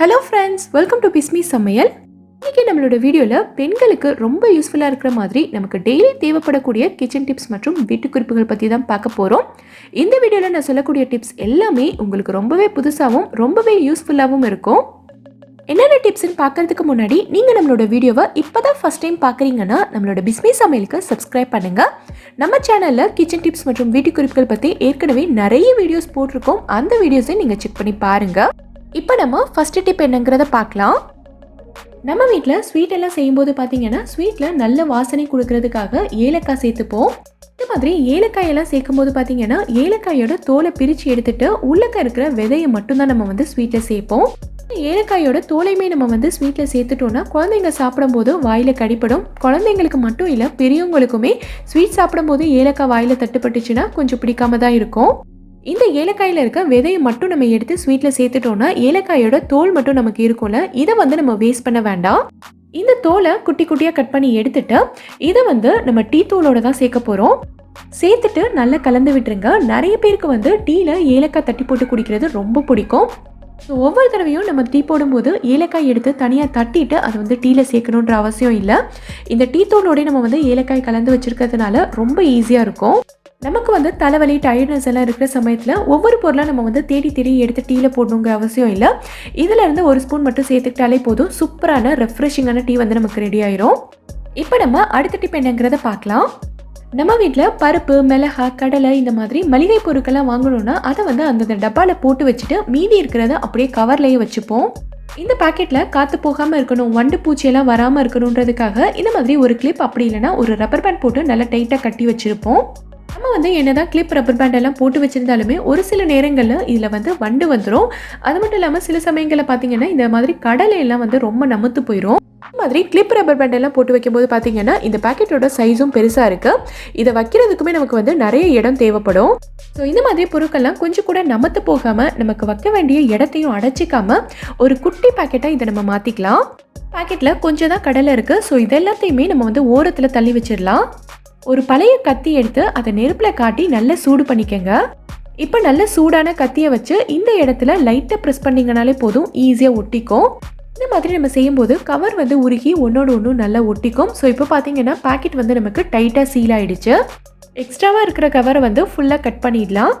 Hello friends welcome to Bismi சமையல் இன்றைக்கி நம்மளோட வீடியோவில் பெண்களுக்கு ரொம்ப யூஸ்ஃபுல்லாக இருக்கிற மாதிரி நமக்கு டெய்லி தேவைப்படக்கூடிய கிச்சன் டிப்ஸ் மற்றும் வீட்டு குறிப்புகள் பற்றி தான் பார்க்க போகிறோம் இந்த வீடியோவில் நான் சொல்லக்கூடிய டிப்ஸ் எல்லாமே உங்களுக்கு ரொம்பவே புதுசாகவும் ரொம்பவே யூஸ்ஃபுல்லாகவும் இருக்கும். என்னென்ன டிப்ஸ்னு பார்க்கறதுக்கு முன்னாடி நீங்கள் நம்மளோட வீடியோவை இப்போ தான் ஃபஸ்ட் டைம் பார்க்குறீங்கன்னா நம்மளோட பிஸ்மி சமையலுக்கு சப்ஸ்கிரைப் பண்ணுங்கள் நம்ம சேனலில் கிச்சன் டிப்ஸ் மற்றும் வீட்டு குறிப்புகள் பற்றி ஏற்கனவே நிறைய வீடியோஸ் போட்டிருக்கோம். அந்த வீடியோஸை நீங்கள் செக் பண்ணி பாருங்கள் இப்போ நம்ம ஃபஸ்ட்டு டிப் என்னங்கிறத பார்க்கலாம். நம்ம வீட்டில் ஸ்வீட் எல்லாம் செய்யும்போது பார்த்தீங்கன்னா ஸ்வீட்டில் நல்ல வாசனை கொடுக்கறதுக்காக ஏலக்காய் சேர்த்துப்போம். இந்த மாதிரி ஏலக்காயெல்லாம் சேர்க்கும் போது பார்த்தீங்கன்னா ஏலக்காயோட தோலை பிரித்து எடுத்துட்டு உள்ளக்க இருக்கிற விதையை மட்டும்தான் நம்ம வந்து ஸ்வீட்டில் சேர்ப்போம். ஏலக்காயோட தோலையுமே நம்ம வந்து ஸ்வீட்டில் சேர்த்துட்டோம்னா குழந்தைங்க சாப்பிடும்போது வாயில் கடிப்படும் குழந்தைங்களுக்கு மட்டும் இல்லை பெரியவங்களுக்குமே ஸ்வீட் சாப்பிடும்போது ஏலக்காய் வாயில் தட்டுப்பட்டுச்சுன்னா கொஞ்சம் பிடிக்காம தான் இருக்கும். இந்த ஏலக்காயில் இருக்க விதையை மட்டும் நம்ம எடுத்து ஸ்வீட்டில் சேர்த்துட்டோம்னா ஏலக்காயோட தோல் மட்டும் நமக்கு இருக்கும்ல இதை வந்து நம்ம வேஸ்ட் பண்ண வேண்டாம். இந்த தோலை குட்டி குட்டியாக கட் பண்ணி எடுத்துட்டு இதை வந்து நம்ம டீ தூளோட தான் சேர்க்க போகிறோம் சேர்த்துட்டு நல்லா கலந்து விட்டுருங்க. நிறைய பேருக்கு வந்து டீயில் ஏலக்காய் தட்டி போட்டு குடிக்கிறது ரொம்ப பிடிக்கும். ஸோ ஒவ்வொரு தடவையும் நம்ம டீ போடும்போது ஏலக்காய் எடுத்து தனியாக தட்டிட்டு அது வந்து டீயில் சேர்க்கணுன்ற அவசியம் இல்லை. இந்த டீ தூளோடய நம்ம வந்து ஏலக்காய் கலந்து வச்சுருக்கிறதுனால ரொம்ப ஈஸியாக இருக்கும். நமக்கு வந்து தலைவலி டயர்ட்னஸ் எல்லாம் இருக்கிற சமயத்தில் ஒவ்வொரு பொருளாக நம்ம வந்து தேடி தேடி எடுத்து டீயில் போடணுங்கிற அவசியம் இல்லை. இதில் இருந்து ஒரு ஸ்பூன் மட்டும் சேர்த்துக்கிட்டாலே போதும். சூப்பரான ரெஃப்ரெஷிங்கான டீ வந்து நமக்கு ரெடி ஆயிரும். இப்போ நம்ம அடுத்த டிப் என்னங்கிறத பார்க்கலாம். நம்ம வீட்டில் பருப்பு மிளகா கடலை இந்த மாதிரி மளிகை பொருட்கள்லாம் வாங்கணும்னா அதை வந்து அந்தந்த டப்பாவில் போட்டு வச்சுட்டு மீதி இருக்கிறத அப்படியே கவர்லேயே வச்சுப்போம். இந்த பாக்கெட்டில் காற்று போகாமல் இருக்கணும் வண்டு பூச்சியெல்லாம் வராமல் இருக்கணுன்றதுக்காக இந்த மாதிரி ஒரு கிளிப் அப்படி இல்லைன்னா ஒரு ரப்பர் பேண்ட் போட்டு நல்லா டைட்டாக கட்டி வச்சுருப்போம். நம்ம வந்து என்னதான் கிளிப் ரப்பர் பேண்ட் எல்லாம் போட்டு வச்சிருந்தாலுமே ஒரு சில நேரங்களில் இதில் வந்து வண்டு வந்துடும் அது மட்டும் இல்லாமல் சில சமயங்களில் பார்த்தீங்கன்னா இந்த மாதிரி கடலை எல்லாம் வந்து ரொம்ப நமுத்து போயிடும் மாதிரி கிளிப் ரப்பர் பேண்ட் எல்லாம் போட்டு வைக்கும்போது பார்த்தீங்கன்னா இந்த பாக்கெட்டோட சைஸும் பெருசாக இருக்குது இதை வைக்கிறதுக்குமே நமக்கு வந்து நிறைய இடம் தேவைப்படும். ஸோ இந்த மாதிரி பொருட்கள்லாம் கொஞ்சம் கூட நமத்து போகாமல் நமக்கு வைக்க வேண்டிய இடத்தையும் அடைச்சிக்காம ஒரு குட்டி பாக்கெட்டாக இதை நம்ம மாற்றிக்கலாம் பாக்கெட்டில் கொஞ்சம் தான் கடலை இருக்குது ஸோ இதெல்லாத்தையுமே நம்ம வந்து ஓரத்தில் தள்ளி வச்சிடலாம். ஒரு பழைய கத்தி எடுத்து அதை நெருப்பில் காட்டி நல்லா சூடு பண்ணிக்கங்க. இப்போ நல்ல சூடான கத்தியை வச்சு இந்த இடத்துல லைட்டாக ப்ரெஸ் பண்ணிங்கனாலே போதும் ஈஸியாக ஒட்டிக்கும். இந்த மாதிரி நம்ம செய்யும்போது கவர் வந்து உருகி ஒன்றோட ஒன்று நல்லா ஒட்டிக்கும். ஸோ இப்போ பார்த்தீங்கன்னா பாக்கெட் வந்து நமக்கு டைட்டாக சீல் ஆகிடுச்சு எக்ஸ்ட்ராவாக இருக்கிற கவரை வந்து ஃபுல்லாக கட் பண்ணிடலாம்.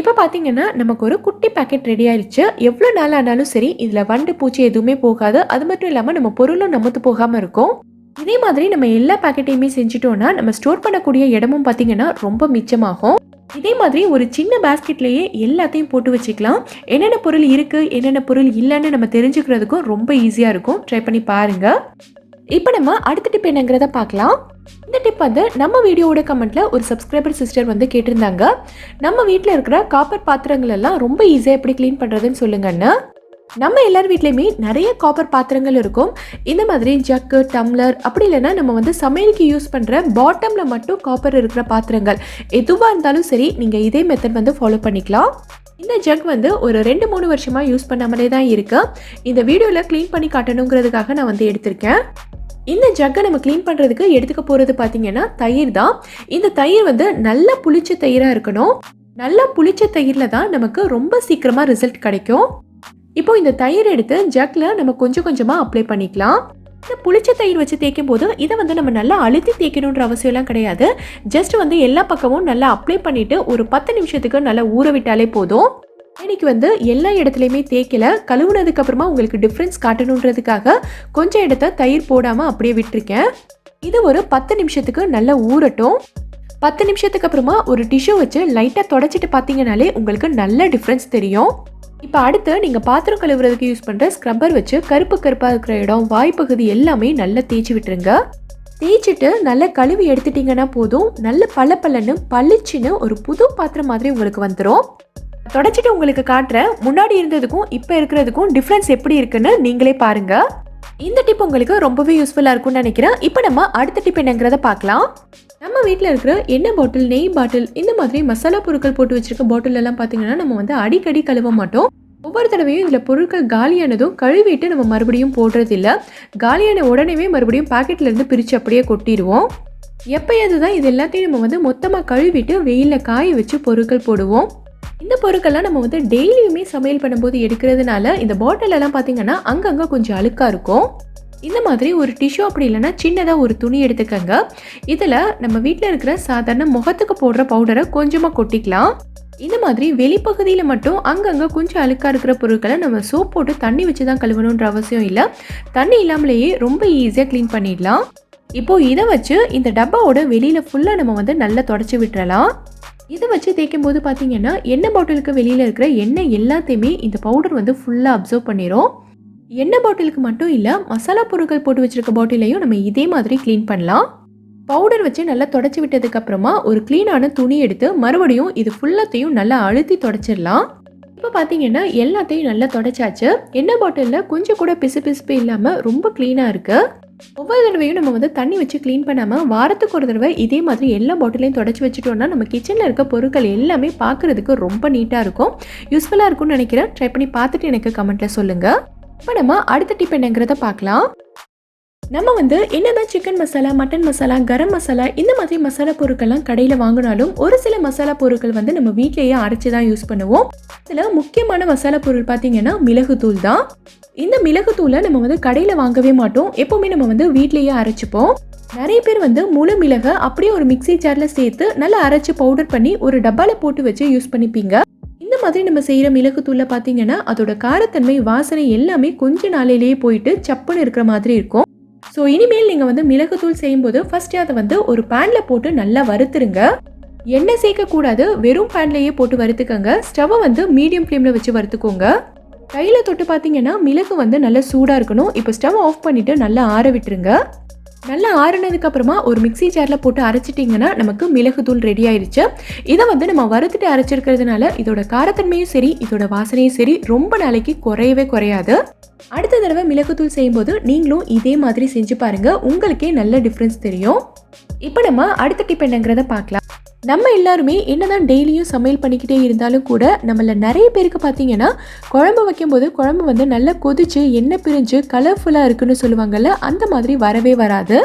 இப்போ பார்த்தீங்கன்னா நமக்கு ஒரு குட்டி பேக்கெட் ரெடி ஆயிடுச்சு. எவ்வளோ நாள் ஆனாலும் சரி இதில் வண்டு பூச்சி எதுவுமே போகாது. அது மட்டும் இல்லாமல் நம்ம பொருளும் நமத்து போகாமல் இருக்கும். இதே மாதிரி நம்ம எல்லா பேக்கெட்டையுமே செஞ்சிட்டோன்னா நம்ம ஸ்டோர் பண்ணக்கூடிய இடமும் பார்த்தீங்கன்னா ரொம்ப மிச்சமாகும். இதே மாதிரி ஒரு சின்ன பேஸ்கெட்லேயே எல்லாத்தையும் போட்டு வச்சுக்கலாம். என்னென்ன பொருள் இருக்குது என்னென்ன பொருள் இல்லைன்னு நம்ம தெரிஞ்சுக்கிறதுக்கும் ரொம்ப ஈஸியாக இருக்கும். ட்ரை பண்ணி பாருங்கள் இப்போ நம்ம அடுத்த டிப் என்னங்கிறத பார்க்கலாம் இந்த டிப் வந்து நம்ம வீடியோவோட கமெண்ட்ல ஒரு சப்ஸ்கிரைபர் சிஸ்டர் வந்து கேட்டிருந்தாங்க. நம்ம வீட்டில் இருக்கிற காப்பர் பாத்திரங்கள் எல்லாம் ரொம்ப ஈஸியாக எப்படி க்ளீன் பண்ணுறதுன்னு சொல்லுங்கன்னு நம்ம எல்லார் வீட்லேயுமே நிறைய காப்பர் பாத்திரங்கள் இருக்கும். இந்த மாதிரி ஜக்கு டம்ளர் அப்படி இல்லைன்னா நம்ம வந்து சமையலுக்கு யூஸ் பண்ணுற பாட்டமில் மட்டும் காப்பர் இருக்கிற பாத்திரங்கள். எதுவாக இருந்தாலும் சரி நீங்கள் இதே மெத்தட் வந்து ஃபாலோ பண்ணிக்கலாம். இந்த ஜக் வந்து ஒரு ரெண்டு மூணு வருஷமாக யூஸ் பண்ணாமலே தான் இருக்குது இந்த வீடியோவில் க்ளீன் பண்ணி காட்டணுங்கிறதுக்காக நான் வந்து எடுத்திருக்கேன். இந்த ஜக்கை நம்ம க்ளீன் பண்ணுறதுக்கு எடுத்துக்க போகிறது பார்த்தீங்கன்னா தயிர் தான். இந்த தயிர் வந்து நல்லா புளிச்ச தயிராக இருக்கணும். நல்லா புளிச்ச தயிரில் தான் நமக்கு ரொம்ப சீக்கிரமாக ரிசல்ட் கிடைக்கும். இப்போ இந்த தயிர் எடுத்து ஜக்கில் நம்ம கொஞ்சம் கொஞ்சமாக அப்ளை பண்ணிக்கலாம். இந்த புளிச்ச தயிர் வச்சு தேய்க்கும் போது இதை வந்து நம்ம நல்லா அழுத்தி தேய்க்கணுன்ற அவசியம்லாம் கிடையாது. ஜஸ்ட் வந்து எல்லா பக்கமும் நல்லா அப்ளை பண்ணிட்டு ஒரு பத்து நிமிஷத்துக்கு நல்லா ஊற விட்டாலே போதும். இன்னைக்கு வந்து எல்லா இடத்துலையுமே தேய்க்கல. கழுவுனதுக்கு அப்புறமா உங்களுக்கு டிஃப்ரென்ஸ் காட்டணுன்றதுக்காக கொஞ்சம் இடத்த தயிர் போடாமல் அப்படியே விட்டுருக்கேன். இது ஒரு பத்து நிமிஷத்துக்கு நல்லா ஊறட்டும். பத்து நிமிஷத்துக்கு அப்புறமா ஒரு டிஷ்யூ வச்சு லைட்டாக தொடச்சிட்டு பார்த்தீங்கனாலே உங்களுக்கு நல்ல டிஃப்ரென்ஸ் தெரியும். இப்போ அடுத்து நீங்கள் பாத்திரம் கழுவுறதுக்கு யூஸ் பண்ணுற ஸ்க்ரப்பர் வச்சு கருப்பு கருப்பாக இருக்கிற இடம் வாய்ப்பகுதி எல்லாமே நல்லா தேய்ச்சி விட்டுருங்க. தேய்ச்சிட்டு நல்லா கழுவி எடுத்துட்டிங்கன்னா போதும். நல்ல பல பலன்னு பளிச்சுன்னு ஒரு புது பாத்திரம் மாதிரி உங்களுக்கு வந்துடும் தொடச்சிட்டு உங்களுக்கு காட்டுறேன் முன்னாடி இருந்ததுக்கும் இப்போ இருக்கிறதுக்கும் டிஃப்ரென்ஸ் எப்படி இருக்குன்னு நீங்களே பாருங்க. இந்த டிப் உங்களுக்கு ரொம்பவே யூஸ்ஃபுல்லாக இருக்கும்னு நினைக்கிறேன். இப்போ நம்ம அடுத்த டிப் என்னங்கிறத பார்க்கலாம். நம்ம வீட்டில் இருக்கிற எண்ணெய் பாட்டில் நெய் பாட்டில் இந்த மாதிரி மசாலா பொருட்கள் போட்டு வச்சிருக்க பாட்டில் எல்லாம் பார்த்தீங்கன்னா நம்ம வந்து அடிக்கடி கழுவ மாட்டோம். ஒவ்வொரு தடவையும் இதில் பொருட்கள் காலியானதும் கழுவிட்டு நம்ம மறுபடியும் போடுறதில்ல. காலியான உடனே மறுபடியும் பாக்கெட்ல இருந்து பிரித்து அப்படியே கொட்டிடுவோம். எப்பயாவது தான் இது எல்லாத்தையும் நம்ம வந்து மொத்தமாக கழுவிட்டு வெயிலில் காய வச்சு பொருட்கள் போடுவோம். இந்த பொருட்கள்லாம் நம்ம வந்து டெய்லியுமே சமையல் பண்ணும்போது எடுக்கிறதுனால இந்த பாட்டில் எல்லாம் பார்த்தீங்கன்னா அங்கங்கே கொஞ்சம் அழுக்காக இருக்கும். இந்த மாதிரி ஒரு டிஷ்யூ அப்படி இல்லைன்னா சின்னதாக ஒரு துணி எடுத்துக்கங்க. இதில் நம்ம வீட்டில் இருக்கிற சாதாரண முகத்துக்கு போடுற பவுடரை கொஞ்சமாக கொட்டிக்கலாம். இந்த மாதிரி வெளிப்பகுதியில் மட்டும் அங்கங்கே கொஞ்சம் அழுக்காக இருக்கிற பொருட்களை நம்ம சோப் போட்டு தண்ணி வச்சு தான் கழுவணுன்ற அவசியம் இல்லை. தண்ணி இல்லாமலேயே ரொம்ப ஈஸியாக க்ளீன் பண்ணிடலாம். இப்போது இதை வச்சு இந்த டப்பாவோட வெளியில் ஃபுல்லாக நம்ம வந்து நல்லா தொடச்சி விட்டுறலாம். இதை வச்சு தேய்க்கும் போது பார்த்தீங்கன்னா எண்ணெய் பாட்டிலுக்கு வெளியில் இருக்கிற எண்ணெய் எல்லாத்தையுமே இந்த பவுடர் வந்து ஃபுல்லாக அப்சர்வ் பண்ணிடும் எண்ணெய் பாட்டிலுக்கு மட்டும் இல்லை மசாலா பொருட்கள் போட்டு வச்சிருக்க பாட்டிலையும் நம்ம இதே மாதிரி க்ளீன் பண்ணலாம். பவுடர் வச்சு நல்லா தொடச்சி விட்டதுக்கு அப்புறமா ஒரு க்ளீனான துணி எடுத்து மறுபடியும் இது ஃபுல்லாத்தையும் நல்லா அழுத்தி தொடச்சிடலாம். இப்போ பார்த்தீங்கன்னா எல்லாத்தையும் நல்லா தொடச்சாச்சு. எண்ணெய் பாட்டிலில் கொஞ்சம் கூட பிசு பிசுப்பு இல்லாமல் ரொம்ப க்ளீனாக இருக்குது ஒவ்வொரு தடவையும் நம்ம வந்து தண்ணி வச்சு க்ளீன் பண்ணாமல் வாரத்துக்கு ஒரு தடவை இதே மாதிரி எல்லா பாட்டிலையும் தொடச்சி வச்சுட்டோம்னா நம்ம கிச்சனில் இருக்க பொருட்கள் எல்லாமே பார்க்குறதுக்கு ரொம்ப நீட்டாக இருக்கும். யூஸ்ஃபுல்லாக இருக்கும்னு நினைக்கிறேன். ட்ரை பண்ணி பார்த்துட்டு எனக்கு கமெண்ட்டில் சொல்லுங்கள் இப்போ நம்ம அடுத்த டிப் என்னங்கிறத பார்க்கலாம். நம்ம வந்து என்னதான் சிக்கன் மசாலா மட்டன் மசாலா கரம் மசாலா இந்த மாதிரி மசாலா பொருட்கள்லாம் கடையில் வாங்கினாலும் ஒரு சில மசாலா பொருட்கள் வந்து நம்ம வீட்டிலேயே அரைச்சி தான் யூஸ் பண்ணுவோம். இதில் முக்கியமான மசாலா பொருள் பார்த்தீங்கன்னா மிளகுத்தூள் தான். இந்த மிளகுத்தூளை நம்ம வந்து கடையில் வாங்கவே மாட்டோம். எப்போவுமே நம்ம வந்து வீட்லேயே அரைச்சிப்போம். நிறைய பேர் வந்து முழு மிளகை அப்படியே ஒரு மிக்ஸி ஜாரில் சேர்த்து நல்லா அரைச்சி பவுடர் பண்ணி ஒரு டப்பாவில் போட்டு வச்சு யூஸ் பண்ணிப்பீங்க. மாதிரி நம்ம செய்கிற மிளகுத்தூளில் பார்த்தீங்கன்னா அதோட காரத்தன்மை வாசனை எல்லாமே கொஞ்ச நாளையிலேயே போயிட்டு சப்புன்னு இருக்கிற மாதிரி இருக்கும். ஸோ இனிமேல் நீங்கள் வந்து மிளகுத்தூள் செய்யும்போது ஃபஸ்ட்டு அதை வந்து ஒரு பேனில் போட்டு நல்லா வறுத்துருங்க. எண்ணெய் சேர்க்கக்கூடாது வெறும் பேன்லேயே போட்டு வறுத்துக்கோங்க. ஸ்டவ்வை வந்து மீடியம் ஃப்ளேமில் வச்சு வறுத்துக்கோங்க. கையில் தொட்டு பார்த்தீங்கன்னா மிளகு வந்து நல்லா சூடாக இருக்கணும். இப்போ ஸ்டவ் ஆஃப் பண்ணிவிட்டு நல்லா ஆற விட்டுருங்க. நல்லா ஆறுனதுக்கு அப்புறமா ஒரு மிக்ஸி ஜாரில் போட்டு அரைச்சிட்டிங்கன்னா நமக்கு மிளகுத்தூள் ரெடி ஆயிடுச்சு இதை வந்து நம்ம வறுத்துட்டு அரைச்சிருக்கிறதுனால இதோட காரத்தன்மையும் சரி இதோட வாசனையும் சரி ரொம்ப நாளைக்கு குறையவே குறையாது. அடுத்த தடவை மிளகுத்தூள் செய்யும்போது நீங்களும் இதே மாதிரி செஞ்சு பாருங்க உங்களுக்கே நல்ல டிஃப்ரென்ஸ் தெரியும். இப்போ நம்ம அடுத்த டிப் என்னங்கிறத பார்க்கலாம். நம்ம எல்லாருமே என்னதான் டெய்லியும் சமையல் பண்ணிக்கிட்டே இருந்தாலும் கூட நம்மள நிறைய பேருக்கு பார்த்தீங்கன்னா குழம்பு வைக்கும்போது குழம்பு வந்து நல்லா கொதிச்சு எண்ணெய் பிரிஞ்சு கலர்ஃபுல்லாக இருக்குன்னு சொல்லுவாங்கல்ல அந்த மாதிரி வரவே வராது.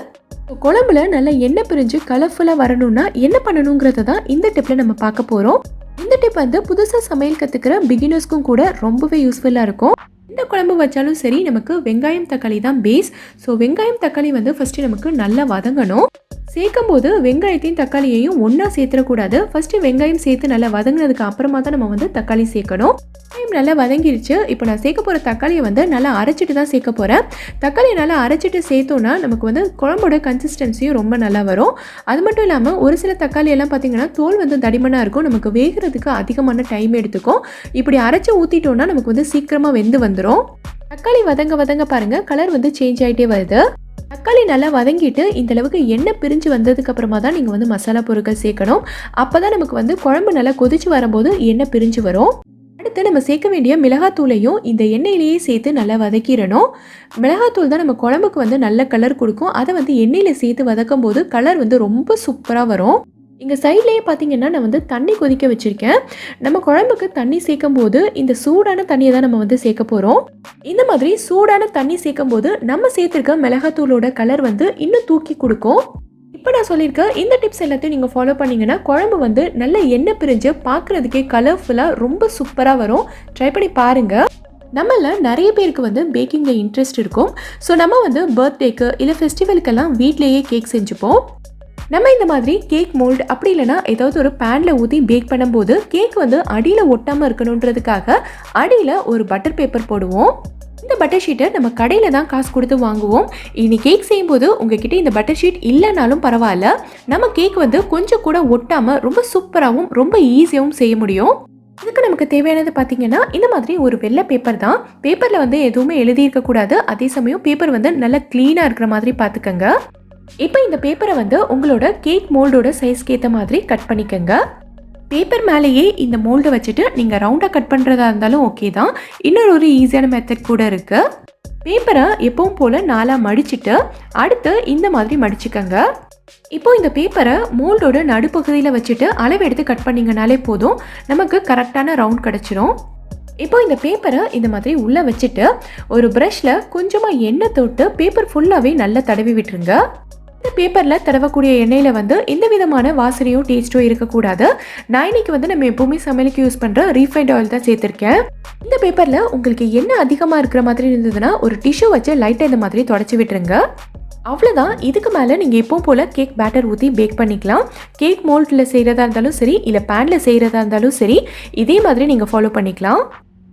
குழம்புல நல்லா எண்ணெய் பிரிஞ்சு கலர்ஃபுல்லாக வரணும்னா என்ன பண்ணணுங்கிறத தான் இந்த டிப்பில் நம்ம பார்க்க போகிறோம் இந்த டிப் வந்து புதுசாக சமையல் கற்றுக்கிற பிகினர்ஸ்க்கும் கூட ரொம்பவே யூஸ்ஃபுல்லாக இருக்கும். எந்த குழம்பு வச்சாலும் சரி நமக்கு வெங்காயம் தக்காளி தான் பேஸ் ஸோ வெங்காயம் தக்காளி வந்து ஃபஸ்ட்டு நமக்கு நல்லா வதங்கணும். சேர்க்கும் போது வெங்காயத்தையும் தக்காளியையும் ஒன்றா சேர்த்துடக்கூடாது. ஃபஸ்ட்டு வெங்காயம் சேர்த்து நல்லா வதங்கினதுக்கு அப்புறமா தான் நம்ம வந்து தக்காளி சேர்க்கணும். வெங்காயம் நல்லா வதங்கிருச்சு. இப்போ நான் சேர்க்க போகிற தக்காளியை வந்து நல்லா அரைச்சிட்டு தான் சேர்க்க போகிறேன் தக்காளியை நல்லா அரைச்சிட்டு சேர்த்தோன்னா நமக்கு வந்து குழம்போட கன்சிஸ்டன்சியும் ரொம்ப நல்லா வரும். அது மட்டும் இல்லாமல் ஒரு சில தக்காளி எல்லாம் தோல் வந்து தடிமனாக இருக்கும். நமக்கு வேகிறதுக்கு அதிகமான டைம் எடுத்துக்கும். இப்படி அரைச்சி ஊற்றிட்டோன்னா நமக்கு வந்து சீக்கிரமாக வெந்து வந்துடும் தக்காளி வதங்க வதங்க பாருங்கள் கலர் வந்து சேஞ்ச் ஆகிட்டே வருது. தக்காளி நல்லா வதங்கிட்டு இந்த அளவுக்கு எண்ணெய் பிரிஞ்சு வந்ததுக்கு அப்புறமா தான் நீங்கள் வந்து மசாலா பொருட்கள் சேர்க்கணும். அப்போ தான் நமக்கு வந்து குழம்பு நல்லா கொதிச்சு வரும்போது எண்ணெய் பிரிஞ்சு வரும். அடுத்து நம்ம சேர்க்க வேண்டிய மிளகாத்தூளையும் இந்த எண்ணெயிலேயே சேர்த்து நல்லா வதக்கிடணும். மிளகாத்தூள் தான் நம்ம குழம்புக்கு வந்து நல்ல கலர் கொடுக்கும். அதை வந்து எண்ணெயில் சேர்த்து வதக்கும் போது கலர் வந்து ரொம்ப சூப்பராக வரும். இங்கே சைட்லேயே பார்த்தீங்கன்னா நான் வந்து தண்ணி கொதிக்க வச்சுருக்கேன். நம்ம குழம்புக்கு தண்ணி சேர்க்கும் போது இந்த சூடான தண்ணியை தான் நம்ம வந்து சேர்க்க போகிறோம் இந்த மாதிரி சூடான தண்ணி சேர்க்கும் போது நம்ம சேர்த்துருக்க மிளகாத்தூளோட கலர் வந்து இன்னும் தூக்கி கொடுக்கும். இப்போ நான் சொல்லியிருக்கேன் இந்த டிப்ஸ் எல்லாத்தையும் நீங்கள் ஃபாலோ பண்ணிங்கன்னா குழம்பு வந்து நல்ல எண்ணெய் பிரிஞ்சு பார்க்குறதுக்கே கலர்ஃபுல்லாக ரொம்ப சூப்பராக வரும். ட்ரை பண்ணி பாருங்கள் நம்மள நிறைய பேருக்கு வந்து பேக்கிங்கில் இன்ட்ரெஸ்ட் இருக்கும். ஸோ நம்ம வந்து பர்த்டேக்கு இல்லை ஃபெஸ்டிவலுக்கெல்லாம் வீட்லேயே கேக் செஞ்சுப்போம். நம்ம இந்த மாதிரி கேக் மோல்டு அப்படி இல்லைன்னா ஏதாவது ஒரு பேனில் ஊற்றி பேக் பண்ணும்போது கேக் வந்து அடியில் ஒட்டாமல் இருக்கணுன்றதுக்காக அடியில் ஒரு பட்டர் பேப்பர் போடுவோம். இந்த பட்டர் ஷீட்டை நம்ம கடையில் தான் காசு கொடுத்து வாங்குவோம். இனி கேக் செய்யும்போது உங்ககிட்ட இந்த பட்டர் ஷீட் இல்லைனாலும் பரவாயில்ல. நம்ம கேக் வந்து கொஞ்சம் கூட ஒட்டாமல் ரொம்ப சூப்பராகவும் ரொம்ப ஈஸியாகவும் செய்ய முடியும். இதுக்கு நமக்கு தேவையானது பார்த்தீங்கன்னா இந்த மாதிரி ஒரு வெள்ளை பேப்பர் தான். பேப்பரில் வந்து எதுவுமே எழுதியிருக்கக்கூடாது அதே சமயம் பேப்பர் வந்து நல்லா க்ளீனாக இருக்கிற மாதிரி பார்த்துக்கங்க இப்போ இந்த பேப்பரை வந்து உங்களோட கேக் மோல்டோட சைஸ்க்கு ஏற்ற மாதிரி கட் பண்ணிக்கோங்க. பேப்பர் மேலேயே இந்த மோல்டை வச்சுட்டு நீங்கள் ரவுண்டாக கட் பண்ணுறதா இருந்தாலும் ஓகே தான். இன்னொரு ஒரு ஈஸியான மெத்தட் கூட இருக்குது பேப்பரை எப்பவும் போல் நாலாக மடிச்சுட்டு அடுத்து இந்த மாதிரி மடிச்சுக்கங்க. இப்போ இந்த பேப்பரை மோல்டோட நடுப்பகுதியில் வச்சுட்டு அளவு எடுத்து கட் பண்ணிங்கனாலே போதும். நமக்கு கரெக்டான ரவுண்ட் கிடச்சிரும். இப்போ இந்த பேப்பரை இந்த மாதிரி உள்ளே வச்சுட்டு ஒரு ப்ரஷில் கொஞ்சமாக எண்ணெய் தொட்டு பேப்பர் ஃபுல்லாகவே நல்லா தடவி விட்டுருங்க. இந்த பேப்பரில் தடவக்கூடிய எண்ணெயில் வந்து எந்த விதமான வாசனையும் டேஸ்ட்டும் இருக்கக்கூடாது. நான் இன்னைக்கு வந்து நம்ம எப்போவுமே சமையலுக்கு யூஸ் பண்ணுற ரீஃபைண்ட் ஆயில் தான் சேர்த்துருக்கேன். இந்த பேப்பரில் உங்களுக்கு என்ன அதிகமாக இருக்கிற மாதிரி இருந்ததுன்னா ஒரு டிஷ்யூ வச்சு லைட்டாக இந்த மாதிரி தொடச்சி விட்டுருங்க. அவ்வளோதான் இதுக்கு மேலே நீங்கள் எப்போ போல் கேக் பேட்டர் ஊற்றி பேக் பண்ணிக்கலாம். கேக் மோல்டில் செய்கிறதா இருந்தாலும் சரி இல்லை பேனில் செய்கிறதா இருந்தாலும் சரி இதே மாதிரி நீங்கள் ஃபாலோ பண்ணிக்கலாம்.